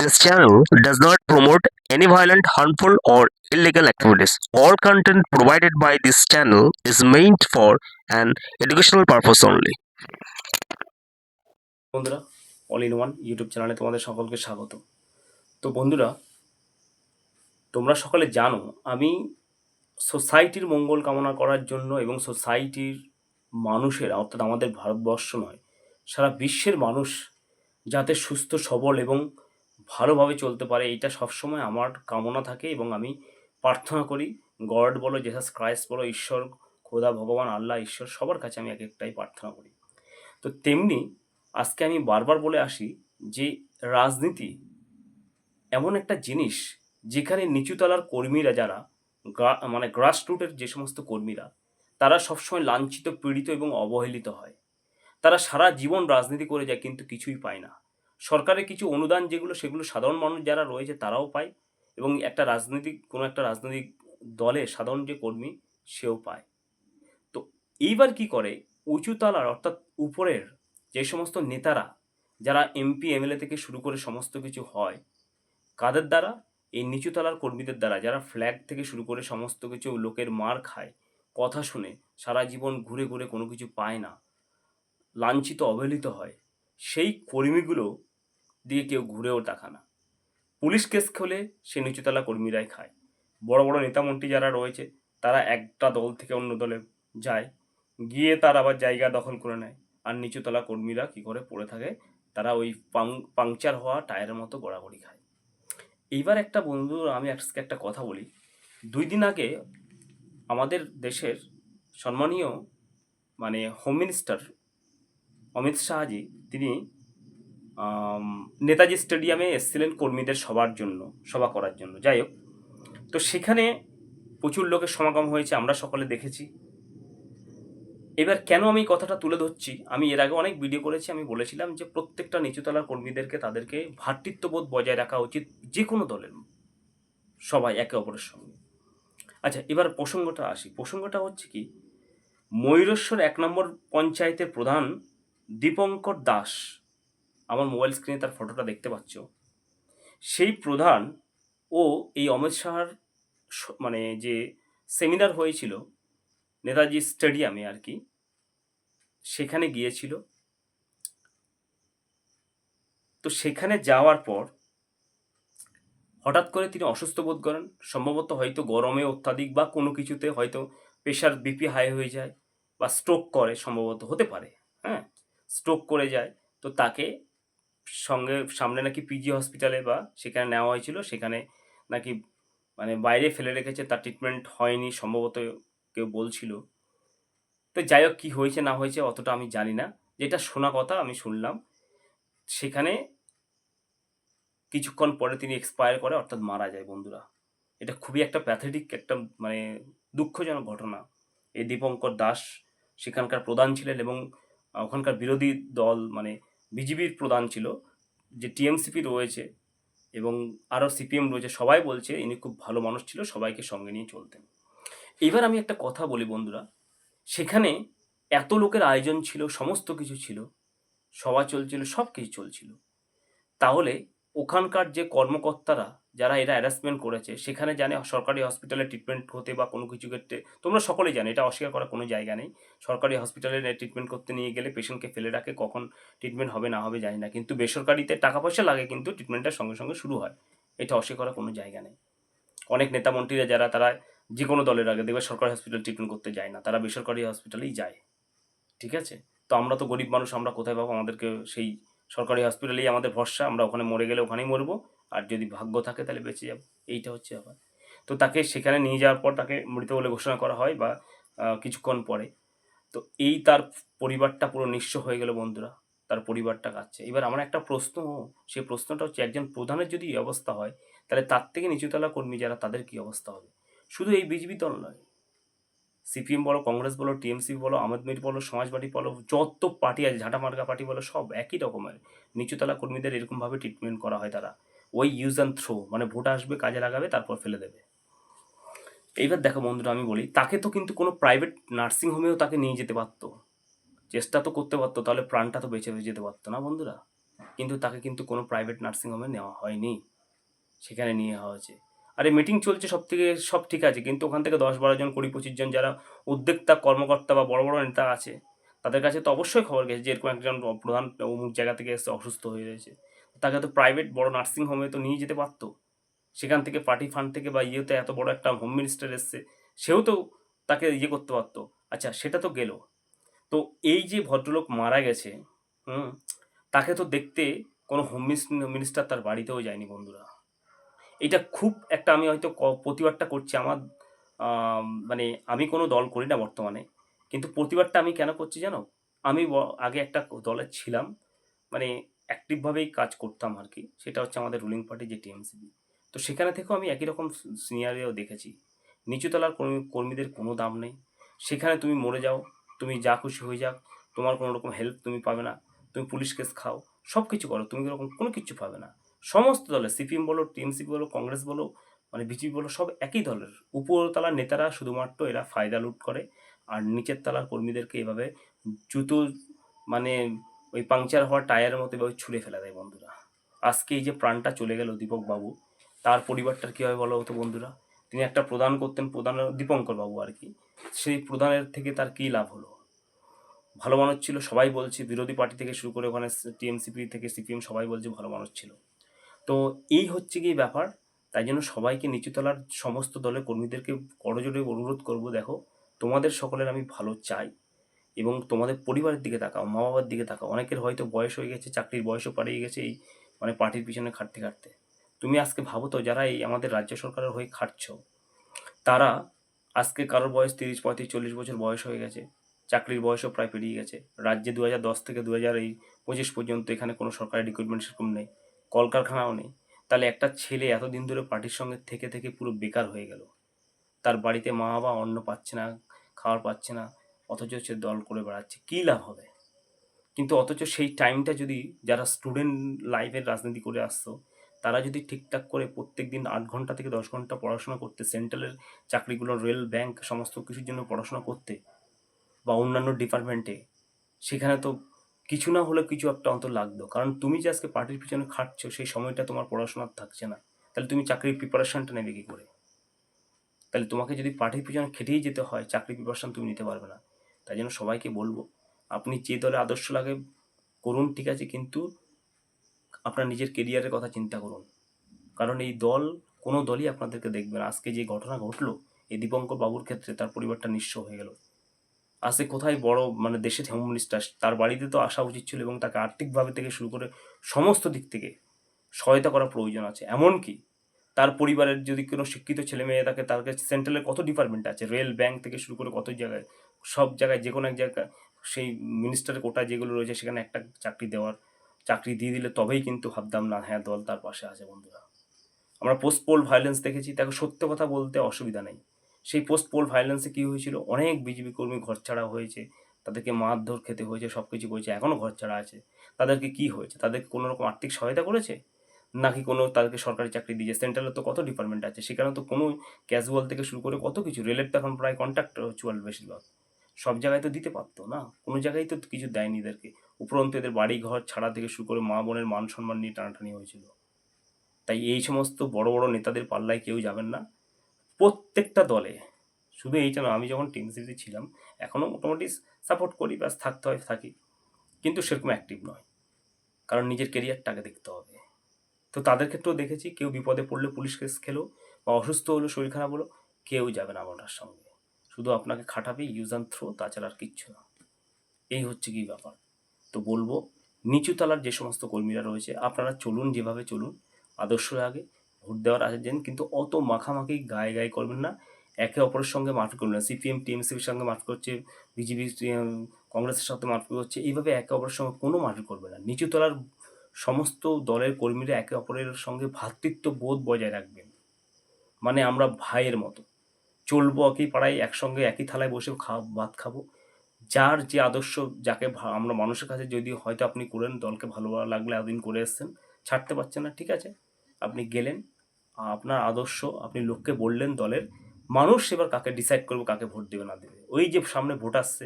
This channel does not promote any violent, harmful, or illegal activities. All content provided by this channel is meant for an educational purpose only. বন্ধুরা all in one YouTube চ্যানেলে তোমাদের সকলকে স্বাগত তো বন্ধুরা তোমরা সকলে জানো আমি সোসাইটির মঙ্গল কামনা করার জন্য এবং সোসাইটির মানুষের অর্থাৎ আমাদের ভারতবর্ষ নয় সারা বিশ্বের মানুষ যাতে সুস্থ সবল এবং ভালোভাবে চলতে পারে, এইটা সবসময় আমার কামনা থাকে এবং আমি প্রার্থনা করি, গড বলো জেসাস ক্রাইস্ট বলো, ঈশ্বর, খোদা, ভগবান, আল্লাহ, ঈশ্বর, সবার কাছে আমি এক একটাই প্রার্থনা করি। তো তেমনি আজকে আমি বারবার বলে আসি যে রাজনীতি এমন একটা জিনিস যেখানে নিচুতলার কর্মীরা যারা মানে গ্রাসরুটের যে সমস্ত কর্মীরা, তারা সবসময় লাঞ্ছিত, পীড়িত এবং অবহেলিত হয়। তারা সারা জীবন রাজনীতি করে যায় কিন্তু কিছুই পায় না। সরকারের কিছু অনুদান যেগুলো, সেগুলো সাধারণ মানুষ যারা রয়েছে তারাও পায় এবং একটা রাজনৈতিক, কোনো একটা রাজনৈতিক দলে সাধারণ যে কর্মী, সেও পায়। তো এইবার কি করে? উঁচুতলার অর্থাৎ উপরের যে সমস্ত নেতারা, যারা এমপি, এমএলএ থেকে শুরু করে সমস্ত কিছু হয়, কাদের দ্বারা? এই নিচুতলার কর্মীদের দ্বারা। যারা ফ্ল্যাগ থেকে শুরু করে সমস্ত কিছু লোকের মার খায়, কথা শুনে সারা জীবন ঘুরে ঘুরে কোনো কিছু পায় না, লাঞ্ছিত, অবহেলিত হয়, সেই কর্মীগুলো দিয়ে কেউ ঘুরেও টাকা না। পুলিশ কেস খোলে সে নিচুতলা কর্মীরাই খায়। বড় বড় নেতামন্ত্রী যারা রয়েছে, তারা একটা দল থেকে অন্য দলে যায়। গিয়ে তার আবার জায়গা দখল করে নেয়। আর নিচুতলা কর্মীরা কি করে পড়ে থাকে, তারা ওই পাংচার হওয়া টায়ারের মতো গড়াগড়ি খায়। এইবার একটা বন্ধু, আমি আজকে একটা কথা বলি। দুই দিন আগে আমাদের দেশের সম্মানীয় মানে হোম মিনিস্টার অমিত শাহজি, তিনি নেতাজি স্টেডিয়ামে এসেছিলেন কর্মীদের সবার জন্য, সভা করার জন্য। যাই হোক, তো সেখানে প্রচুর লোকের সমাগম হয়েছে, আমরা সকলে দেখেছি। এবার কেন আমি কথাটা তুলে ধরছি? আমি এর আগে অনেক ভিডিও করেছি, আমি বলেছিলাম যে প্রত্যেকটা নিচুতলার কর্মীদেরকে তাদেরকে ভ্রাতৃত্ববোধ বজায় রাখা উচিত যে কোনো দলের সবাই একে অপরের সঙ্গে। আচ্ছা এবার প্রসঙ্গটা আসি। প্রসঙ্গটা হচ্ছে কি, ময়ূরেশ্বর এক নম্বর পঞ্চায়েতের প্রধান দীপঙ্কর দাস আমার মোবাইল স্ক্রিনে তার ফটোটা দেখতে পাচ্ছ। সেই প্রধান ও এই অমিত শাহর মানে যে সেমিনার হয়েছিল নেতাজি স্টেডিয়ামে আর কি, সেখানে গিয়েছিল। তো সেখানে যাওয়ার পর হঠাৎ করে তিনি অসুস্থ বোধ করেন। সম্ভবত হয়তো গরমে অত্যাধিক বা কোনো কিছুতে হয়তো প্রেশার, বিপি হাই হয়ে যায় বা স্ট্রোক করে, সম্ভবত হতে পারে হ্যাঁ স্ট্রোক করে যায়। তো তাকে সঙ্গে সামনে নাকি পিজি হসপিটালে বা সেখানে নেওয়া হয়েছিল, সেখানে নাকি মানে বাইরে ফেলে রেখেছে, তার ট্রিটমেন্ট হয়নি, সম্ভবত কেউ বলছিল। তো যাই হোক, কী হয়েছে না হয়েছে অতটা আমি জানি না। যেটা শোনা কথা আমি শুনলাম, সেখানে কিছুক্ষণ পরে তিনি এক্সপায়ার করে অর্থাৎ মারা যায় বন্ধুরা। এটা খুবই একটা প্যাথেটিক একটা মানে দুঃখজনক ঘটনা। এই দীপঙ্কর দাস সেখানকার প্রধান ছিলেন এবং ওখানকার বিরোধী দল মানে বিজেপির প্রধান ছিল, যে টিএমসিপি রয়েছে এবং আরও সিপিএম রয়েছে, সবাই বলছে ইনি খুব ভালো মানুষ ছিল, সবাইকে সঙ্গে নিয়ে চলতেন। এবার আমি একটা কথা বলি বন্ধুরা, সেখানে এত লোকের আয়োজন ছিল, সমস্ত কিছু ছিল, সভা চলছিল সব কিছু চলছিল। তাহলে ওখানকার যে কর্মকর্তারা যারা এরা হ্যারাসমেন্ট করেছে, সেখানে জানে সরকারি হসপিটালে ট্রিটমেন্ট হতে বা কোনো কিছু ক্ষেত্রে, তোমরা সকলেই জানো, এটা অস্বীকার করার কোনো জায়গা নেই। সরকারি হসপিটালে ট্রিটমেন্ট করতে নিয়ে গেলে পেশেন্টকে ফেলে রাখে, কখন ট্রিটমেন্ট হবে না হবে জানি না, কিন্তু বেসরকারিতে টাকা পয়সা লাগে কিন্তু ট্রিটমেন্টটা সঙ্গে সঙ্গে শুরু হয়, এটা অস্বীকার করার কোনো জায়গা নেই। অনেক নেতা মন্ত্রীরা যারা, তারা যে কোনো দলের আগে দেখবে সরকারি হসপিটাল ট্রিটমেন্ট করতে যায় না, তারা বেসরকারি হসপিটালেই যায়, ঠিক আছে? তো আমরা তো গরিব মানুষ, আমরা কোথায় পাবো? আমাদেরকে সেই সরকারি হসপিটালেই আমাদের ভরসা, আমরা ওখানে মরে গেলে ওখানেই মরবো। আর যদি ভাগ্য থাকে তাহলে বেঁচে যাব। এইটা হচ্ছে ব্যাপার। তো তাকে সেখানে নিয়ে যাওয়ার পর তাকে মৃত বলে ঘোষণা করা হয় বা কিছুক্ষণ পরে। তো এই তার পরিবারটা পুরো নিঃস্ব হয়ে গেল বন্ধুরা। তার পরিবারটা কাচ্ছে এবার আমার একটা প্রশ্ন সেই প্রশ্নটা হচ্ছে, একজন প্রধানের যদি অবস্থা হয়, তাহলে তার থেকে নিচুতলা কর্মী যারা, তাদের কি অবস্থা হবে? শুধু এই বিজেপি দল নয় সিপিএম বলো, কংগ্রেস বলো, টিএমসি বলো আহমেদ মির বলো সমাজবাদী বলো, যত পার্টি আছে ঝাঁটামার্কা পার্টি বলো, সব একই রকমের। নিচুতলা কর্মীদের এরকমভাবে ট্রিটমেন্ট করা হয় তারা। ওই ইউজ অ্যান্ড থ্রো মানে ভোট আসবে, কাজে লাগাবে, তারপর ফেলে দেবে। এইবার দেখো বন্ধুরা, আমি বলি, তাকে তো কিন্তু কোনো প্রাইভেট নার্সিং হোমেও তাকে নিয়ে যেতে পারতো। চেষ্টা তো করতে পারতো, তাহলে প্রাণটা তো বেঁচে যেতে পারতো না বন্ধুরা? কিন্তু তাকে কিন্তু কোনো প্রাইভেট নার্সিংহোমে নেওয়া হয়নি। সেখানে নিয়ে যাওয়া হয়েছে। আরে মিটিং চলছে সব থেকে সব ঠিক আছে, কিন্তু ওখান থেকে দশ বারো জন, কুড়ি পঁচিশ জন যারা উদ্যোক্তা, কর্মকর্তা বা বড় বড় নেতা আছে, তাদের কাছে তো অবশ্যই খবর গেছে যে এরকম একজন প্রধান অমুক জায়গা থেকে এসে অসুস্থ হয়ে রয়েছে। তাকে তো প্রাইভেট বড় নার্সিং হোমে তো নিয়ে যেতে পারতো। সেখান থেকে পার্টি ফান্ড থেকে বা ইয়েতে এত বড় একটা হোম মিনিস্টার এসছে, সেও তো তাকে ইয়ে করতে পারতো। আচ্ছা সেটা তো গেল। তো এই যে ভদ্রলোক মারা গেছে, হুম, তাকে তো দেখতে কোনো হোম মিনিস্টার তার বাড়িতেও যায়নি বন্ধুরা। এটা খুব একটা আমি হয়তো প্রতিবাদটা করছি আমার মানে আমি কোনো দল করি না বর্তমানে। কিন্তু প্রতিবাদটা আমি কেন করছি জানো? আমি আগে একটা দলে ছিলাম মানে অ্যাক্টিভভাবেই কাজ করতাম আর কি। সেটা হচ্ছে আমাদের রুলিং পার্টি যে টিএমসিবি তো সেখানে থেকেও আমি একই রকম সিনিয়রেও দেখেছি। নিচুতলার কর্মী, কর্মীদের কোনো দাম নেই। সেখানে তুমি মরে যাও, তুমি যা খুশি হয়ে যাক, তোমার কোনো রকম হেল্প তুমি পাবে না। তুমি পুলিশ কেস খাও সব কিছু করো, তুমি এরকম কোনো কিছু পাবে না। সমস্ত দলের, সিপিএম বলো, টিএমসি বলো, কংগ্রেস বলো মানে বিজেপি বলো, সব একই দলের। উপরতলার নেতারা শুধুমাত্র এরা ফায়দা লুট করে, আর নিচের তলার কর্মীদেরকে এভাবে জুতো মানে ওই পাংচার হওয়া টায়ারের মতো এভাবে ছুঁড়ে ফেলা দেয় বন্ধুরা। আজকে এই যে প্রাণটা চলে গেল দীপক বাবু, তার পরিবারটার কী হবে বলো হতো বন্ধুরা? তিনি একটা প্রদান করতেন প্রধান দীপঙ্কর বাবু আর কি। সেই প্রধানের থেকে তার কী লাভ হলো? ভালো মানুষ ছিল, সবাই বলছে, বিরোধী পার্টি থেকে শুরু করে ওখানে টিএমসিপি থেকে সিপিএম সবাই বলছে ভালো মানুষ ছিল। তো এই হচ্ছে কি ব্যাপার। তাই জন্য সবাইকে নিচুতলার সমস্ত দলের কর্মীদেরকে করজোরে অনুরোধ করব, দেখো, তোমাদের সকলের আমি ভালো চাই এবং তোমাদের পরিবারের দিকে তাকাও মা বাবার দিকে তাকাও। অনেকের হয়তো বয়স হয়ে গেছে, চাকরির বয়সও পাড়িয়ে গেছে এই মানে পার্টির পিছনে খাটতে খাটতে। তুমি আজকে ভাবো তো, যারা এই আমাদের রাজ্য সরকারের হয়ে খাটছো, তারা আজকে কারোর বয়স তিরিশ, পঁয়ত্রিশ, চল্লিশ বছর বয়স হয়ে গেছে, চাকরির বয়সও প্রায় পেরিয়ে গেছে। রাজ্যে দু হাজার দশ থেকে দু হাজার এই পঁচিশ পর্যন্ত এখানে কোনো সরকারি রিক্রুটমেন্ট সেরকম নেই। কলকারখানাও নেই। তাহলে একটা ছেলে এতদিন ধরে পার্টির সঙ্গে থেকে থেকে পুরো বেকার হয়ে গেল। তার বাড়িতে মা বাবা অন্ন পাচ্ছে না, খাওয়ার পাচ্ছে না, অথচ সে দল করে বেড়াচ্ছে। কী লাভ হবে? কিন্তু অথচ সেই টাইমটা যদি যারা স্টুডেন্ট লাইফের রাজনীতি করে আসতো, তারা যদি ঠিকঠাক করে প্রত্যেক দিন আট ঘণ্টা থেকে দশ ঘণ্টা পড়াশোনা করতে সেন্ট্রালের চাকরিগুলো রেল ব্যাংক সমস্ত কিছুর জন্য পড়াশোনা করতে বা অন্যান্য ডিপার্টমেন্টে সেখানে তো কিছু না হলে কিছু একটা অন্তর লাগতো। কারণ তুমি যে আজকে পার্টির পিছনে খাটছো, সেই সময়টা তোমার পড়াশোনার থাকছে না। তাহলে তুমি চাকরির প্রিপারেশনটা নেবে কী করে? তাহলে তোমাকে যদি পার্টির পিছনে খেটেই যেতে হয় চাকরি প্রিপারেশন তুমি নিতে পারবে না। তাই জন্য সবাইকে বলব, আপনি যে দলে আদর্শ লাগে করুন, ঠিক আছে, কিন্তু আপনার নিজের কেরিয়ারের কথা চিন্তা করুন। কারণ এই দল, কোনো দলই আপনাদেরকে দেখবে না। আজকে যে ঘটনা ঘটলো, এই দীপঙ্কর বাবুর ক্ষেত্রে তার পরিবারটা নিঃস্ব হয়ে গেল। আজকে কোথায় বড় মানে দেশে হোম মিনিস্টার তার বাড়িতে তো আসা উচিত ছিল এবং তাকে আর্থিকভাবে থেকে শুরু করে সমস্ত দিক থেকে সহায়তা করা প্রয়োজন আছে। এমনকি তার পরিবারের যদি কোনো শিক্ষিত ছেলে মেয়ে থাকে, তার কাছে সেন্ট্রালের কত ডিপার্টমেন্ট আছে? রেল ব্যাংক থেকে শুরু করে কত জায়গায়? সব জায়গায় যে কোনো এক জায়গায় সেই মিনিস্টারের কোটা যেগুলো রয়েছে, সেখানে একটা চাকরি দেওয়ার, চাকরি দিয়ে দিলে তবেই কিন্তু ভাবতাম, না হ্যাঁ দল তার পাশে আছে বন্ধুরা। আমরা পোস্ট ভায়োলেন্স দেখেছি, তাকে সত্য কথা বলতে অসুবিধা নেই। সেই পোস্ট পোল ভায়োলেন্সে কী হয়েছিল? অনেক বিজেপি কর্মী ঘর ছাড়া হয়েছে। তাদেরকে মারধর খেতে হয়েছে সব কিছু করেছে এখনও ঘর ছাড়া আছে। তাদেরকে কি হয়েছে? তাদেরকে কোনো রকম আর্থিক সহায়তা করেছে? নাকি কোনো তাদেরকে সরকারি চাকরি দিয়েছে? সেন্ট্রালে তো কত ডিপার্টমেন্ট আছে? সেখানে তো কোনো ক্যাজুয়াল থেকে শুরু করে কত কিছু। রেলের তো এখন প্রায় কন্ট্রাক্ট চুয়াল বেশিরভাগ। সব জায়গায় তো দিতে পারতো না। কোনো জায়গায় তো কিছু দেয়নি এদেরকে। উপরন্তু এদের বাড়ি ঘর ছাড়া থেকে শুরু করে মা বোনের মান সম্মান নিয়ে টানাটানি হয়েছিল। তাই এই সমস্ত বড় বড় নেতাদের পাল্লায় কেউ যাবেন না। প্রত্যেকটা দলে। শুধু এইটা না, আমি যখন টিএমসিতে ছিলাম এখনও মোটামুটি সাপোর্ট করি, ব্যাস থাকতে হয়, থাকি। কিন্তু সেরকম অ্যাক্টিভ নয়। কারণ নিজের কেরিয়ারটাকে দেখতে হবে। তো তাদের ক্ষেত্রেও দেখেছি, কেউ বিপদে পড়লে পুলিশ কেস খেলো, বা অসুস্থ হলো, শরীর খারাপ হলো, কেউ যাবে না আপনার সঙ্গে। শুধু আপনাকে খাটাবে ইউজ অ্যান্ড থ্রো তাছাড়া আর কিচ্ছু না। এই হচ্ছে কি ব্যাপার? তো বলব নিচু তলার যে সমস্ত কর্মীরা রয়েছে, আপনারা চলুন যেভাবে চলুন, আদর্শ আগে ভোট দেওয়ার আগে যেন কিন্তু অত মাখামাখি গায়ে গায়ে করবেন না। একে অপরের সঙ্গে মারপিট করবেন না। সিপিএম, টিএমসির সঙ্গে মারপিট করছে, বিজেপি কংগ্রেসের সাথে মারপিট করছে, এইভাবে একে অপরের সঙ্গে কোনো মারপিট করবে না। নিচু তলার সমস্ত দলের কর্মীরা একে অপরের সঙ্গে ভ্রাতৃত্ব বোধ বজায় রাখবেন। মানে আমরা ভাইয়ের মতো। চলবো একই পাড়ায়, একসঙ্গে একই থালায় বসে খাওয়া ভাত খাব। যার যে আদর্শ, যাকে আমরা মানুষের কাছে যদি হয়তো আপনি করেন, দলকে ভালো লাগলে এতদিন করে এসছেন, ছাড়তে পারছেন না, ঠিক আছে? আপনি গেলেন, আপনার আদর্শ, আপনি লোককে বললেন দলের, মানুষ এবার কাকে ডিসাইড করবে, কাকে ভোট দেবে না দেবে। ওই যে সামনে ভোট আসছে,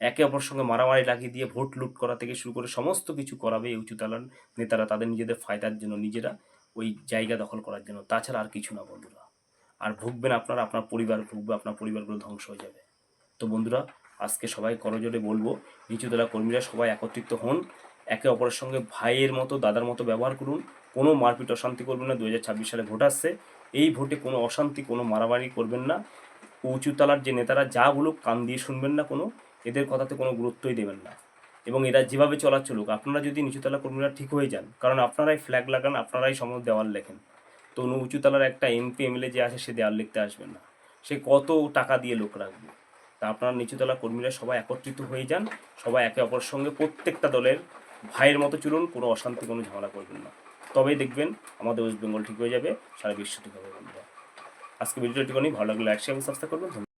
একে অপরের সঙ্গে মারামারি লাগিয়ে দিয়ে ভোট লুট করা থেকে শুরু করে সমস্ত কিছু করাবে এই উঁচুতলার নেতারা, তাদের নিজেদের ফায়দার জন্য, নিজেরা ওই জায়গা দখল করার জন্য। তাছাড়া আর কিছু না বন্ধুরা। আর ভুগবেন আপনারা, আপনার পরিবার ভুগবে, আপনার পরিবারগুলো ধ্বংস হয়ে যাবে। তো বন্ধুরা, আজকে সবাই করজোরে বলব নিচুতলা কর্মীরা সবাই একত্রিত হন একে অপরের সঙ্গে ভাইয়ের মতো, দাদার মতো ব্যবহার করুন। কোনো মারপিট অশান্তি করবেন না। দু হাজার ছাব্বিশ সালে ভোট আসছে। এই ভোটে কোনো অশান্তি, কোনো মারামারি করবেন না। উঁচুতলার যে নেতারা, যা বলুক, কান দিয়ে শুনবেন না কোনো। এদের কথাতে কোনো গুরুত্বই দেবেন না। এবং এরা যেভাবে চলা চলুক, আপনারা যদি নিচুতলা কর্মীরা ঠিক হয়ে যান, কারণ আপনারাই ফ্ল্যাগ লাগান, আপনারাই সম দেওয়াল লেখেন। তো উঁচুতলার একটা এমপি এমএলএ যে আছে, সে দেওয়াল লিখতে আসবেন না। সে কত টাকা দিয়ে লোক রাখবে? তা আপনারা নিচুতলা কর্মীরা সবাই একত্রিত হয়ে যান। সবাই একে অপরের সঙ্গে প্রত্যেকটা দলের ভাইয়ের মতো চলুন, কোনো অশান্তি, কোনো ঝামেলা করবেন না। তবেই দেখবেন আমাদের ওয়েস্ট বেঙ্গল ঠিক হয়ে যাবে, সারা বিশ্ব ঠিক হবে বন্ধুরা। আজকে ভিডিওটি ভালো লাগলে লাইক শেয়ার সাবস্ক্রাইব করবেন।